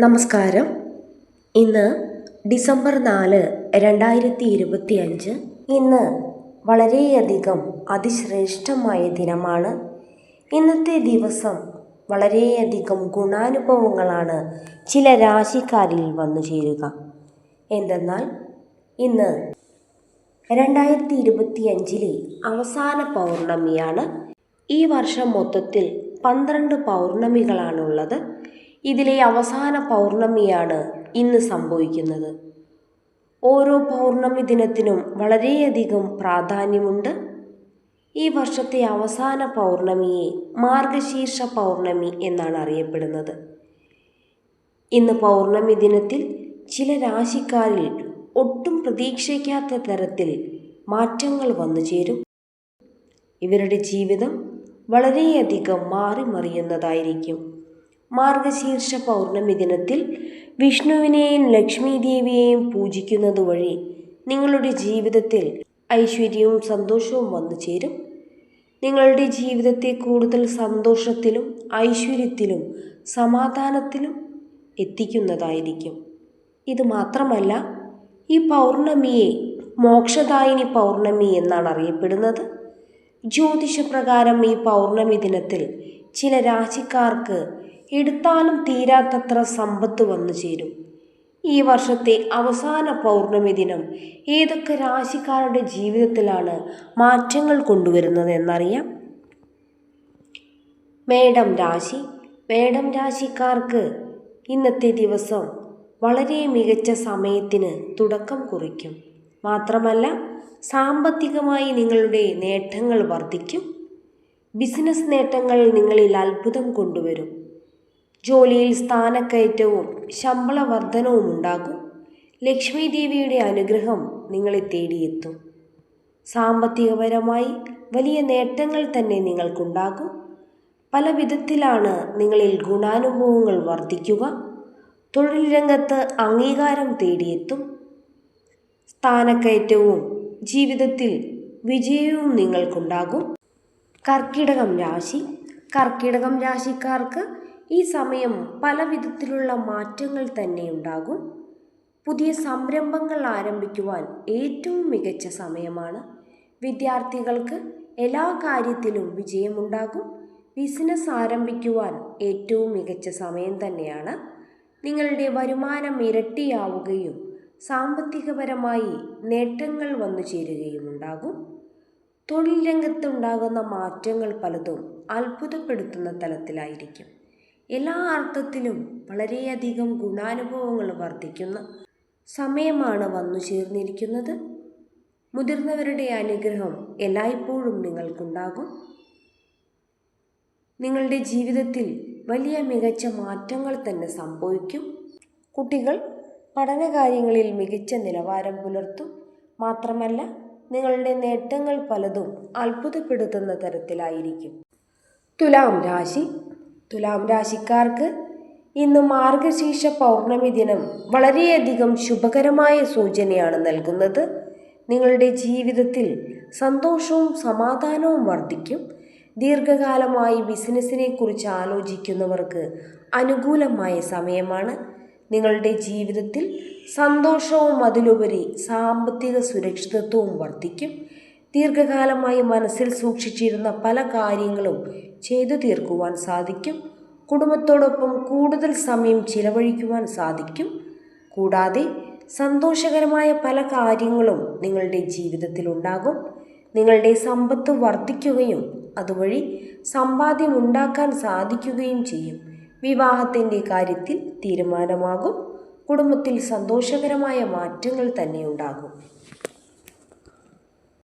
നമസ്കാരം. ഇന്ന് ഡിസംബർ നാല് രണ്ടായിരത്തി ഇരുപത്തി അഞ്ച് ഇന്ന് വളരെയധികം അതിശ്രേഷ്ഠമായ ദിനമാണ്. ഇന്നത്തെ ദിവസം വളരെയധികം ഗുണാനുഭവങ്ങളാണ് ചില രാശിക്കാരിൽ വന്നു ചേരുക. എന്തെന്നാൽ ഇന്ന് രണ്ടായിരത്തി ഇരുപത്തി അഞ്ചിലെ അവസാന പൗർണമിയാണ്. ഈ വർഷം മൊത്തത്തിൽ പന്ത്രണ്ട് പൗർണമികളാണുള്ളത്. ഇതിലെ അവസാന പൗർണമിയാണ് ഇന്ന് സംഭവിക്കുന്നത്. ഓരോ പൗർണമി ദിനത്തിനും വളരെയധികം പ്രാധാന്യമുണ്ട്. ഈ വർഷത്തെ അവസാന പൗർണമിയെ മാർഗശീർഷ പൗർണമി എന്നാണ് അറിയപ്പെടുന്നത്. ഇന്ന് പൗർണമി ദിനത്തിൽ ചില രാശിക്കാരിൽ ഒട്ടും പ്രതീക്ഷിക്കാത്ത തരത്തിൽ മാറ്റങ്ങൾ വന്നു ചേരും. ഇവരുടെ ജീവിതം വളരെയധികം മാറി മറിയുന്നതായിരിക്കും മാർഗശീർഷ പൗർണമി ദിനത്തിൽ വിഷ്ണുവിനെയും ലക്ഷ്മി ദേവിയെയും പൂജിക്കുന്നത് വഴി നിങ്ങളുടെ ജീവിതത്തിൽ ഐശ്വര്യവും സന്തോഷവും വന്നു ചേരും. നിങ്ങളുടെ ജീവിതത്തെ കൂടുതൽ സന്തോഷത്തിലും ഐശ്വര്യത്തിലും സമാധാനത്തിലും എത്തിക്കുന്നതായിരിക്കും. ഇത് മാത്രമല്ല ഈ പൗർണമിയെ മോക്ഷദായിനി പൗർണമി എന്നാണ് അറിയപ്പെടുന്നത്. ജ്യോതിഷപ്രകാരം ഈ പൗർണമി ദിനത്തിൽ ചില രാശിക്കാർക്ക് എടുത്താലും തീരാത്തത്ര സമ്പത്ത് വന്നു ചേരും. ഈ വർഷത്തെ അവസാന പൗർണമി ദിനം ഏതൊക്കെ രാശിക്കാരുടെ ജീവിതത്തിലാണ് മാറ്റങ്ങൾ കൊണ്ടുവരുന്നത് എന്നറിയാം മേടം രാശി. മേടം രാശിക്കാർക്ക് ഇന്നത്തെ ദിവസം വളരെ മികച്ച സമയത്തിന് തുടക്കം കുറിക്കും. മാത്രമല്ല സാമ്പത്തികമായി നിങ്ങളുടെ നേട്ടങ്ങൾ വർദ്ധിക്കും. ബിസിനസ് നേട്ടങ്ങൾ നിങ്ങളിൽ അത്ഭുതം കൊണ്ടുവരും. ജോലിയിൽ സ്ഥാനക്കയറ്റവും ശമ്പള വർധനവും ഉണ്ടാകും. ലക്ഷ്മി ദേവിയുടെ അനുഗ്രഹം നിങ്ങളെ തേടിയെത്തും. സാമ്പത്തികപരമായി വലിയ നേട്ടങ്ങൾ തന്നെ നിങ്ങൾക്കുണ്ടാകും. പല വിധത്തിലാണ് നിങ്ങളിൽ ഗുണാനുഭവങ്ങൾ വർദ്ധിക്കുക. തൊഴിൽ രംഗത്ത് അംഗീകാരം തേടിയെത്തും. സ്ഥാനക്കയറ്റവും ജീവിതത്തിൽ വിജയവും നിങ്ങൾക്കുണ്ടാകും. കർക്കിടകം രാശി. കർക്കിടകം രാശിക്കാർക്ക് ഈ സമയം പല വിധത്തിലുള്ള മാറ്റങ്ങൾ തന്നെ ഉണ്ടാകും. പുതിയ സംരംഭങ്ങൾ ആരംഭിക്കുവാൻ ഏറ്റവും മികച്ച സമയമാണ്. വിദ്യാർത്ഥികൾക്ക് എല്ലാ കാര്യത്തിലും വിജയമുണ്ടാകും. ബിസിനസ് ആരംഭിക്കുവാൻ ഏറ്റവും മികച്ച സമയം തന്നെയാണ്. നിങ്ങളുടെ വരുമാനം ഇരട്ടിയാവുകയും സാമ്പത്തികപരമായി നേട്ടങ്ങൾ വന്നു ചേരുകയും ഉണ്ടാകും. തൊഴിൽ രംഗത്തുണ്ടാകുന്ന മാറ്റങ്ങൾ പലതും അത്ഭുതപ്പെടുത്തുന്ന തലത്തിലായിരിക്കും. എല്ലാ അർത്ഥത്തിലും വളരെയധികം ഗുണാനുഭവങ്ങൾ വർദ്ധിക്കുന്ന സമയമാണ് വന്നു ചേർന്നിരിക്കുന്നത്. മുതിർന്നവരുടെ അനുഗ്രഹം എല്ലായ്പ്പോഴും നിങ്ങൾക്കുണ്ടാകും. നിങ്ങളുടെ ജീവിതത്തിൽ വലിയ മികച്ച മാറ്റങ്ങൾ തന്നെ സംഭവിക്കും. കുട്ടികൾ പഠനകാര്യങ്ങളിൽ മികച്ച നിലവാരം പുലർത്തും. മാത്രമല്ല നിങ്ങളുടെ നേട്ടങ്ങൾ പലതും അത്ഭുതപ്പെടുത്തുന്ന തരത്തിലായിരിക്കും. തുലാം രാശി തുലാം രാശിക്കാർക്ക് ഇന്ന് മാർഗശീർഷ പൗർണമി ദിനം വളരെയധികം ശുഭകരമായ സൂചനയാണ് നൽകുന്നത്. നിങ്ങളുടെ ജീവിതത്തിൽ സന്തോഷവും സമാധാനവും വർദ്ധിക്കും. ദീർഘകാലമായി ബിസിനസ്സിനെ കുറിച്ച് ആലോചിക്കുന്നവർക്ക് അനുകൂലമായ സമയമാണ്. നിങ്ങളുടെ ജീവിതത്തിൽ സന്തോഷവും അതിലുപരി സാമ്പത്തിക സുരക്ഷിതത്വവും വർദ്ധിക്കും. ദീർഘകാലമായി മനസ്സിൽ സൂക്ഷിച്ചിരുന്ന പല കാര്യങ്ങളും ചെയ്തു തീർക്കുവാൻ സാധിക്കും. കുടുംബത്തോടൊപ്പം കൂടുതൽ സമയം ചിലവഴിക്കുവാൻ സാധിക്കും. കൂടാതെ സന്തോഷകരമായ പല കാര്യങ്ങളും നിങ്ങളുടെ ജീവിതത്തിൽ ഉണ്ടാകും. നിങ്ങളുടെ സമ്പത്ത് വർദ്ധിക്കുകയും അതുവഴി സമ്പാദ്യം ഉണ്ടാക്കാൻ സാധിക്കുകയും ചെയ്യും. വിവാഹത്തിന്റെ കാര്യത്തിൽ തീരുമാനമാകും. കുടുംബത്തിൽ സന്തോഷകരമായ മാറ്റങ്ങൾ തന്നെ ഉണ്ടാകും.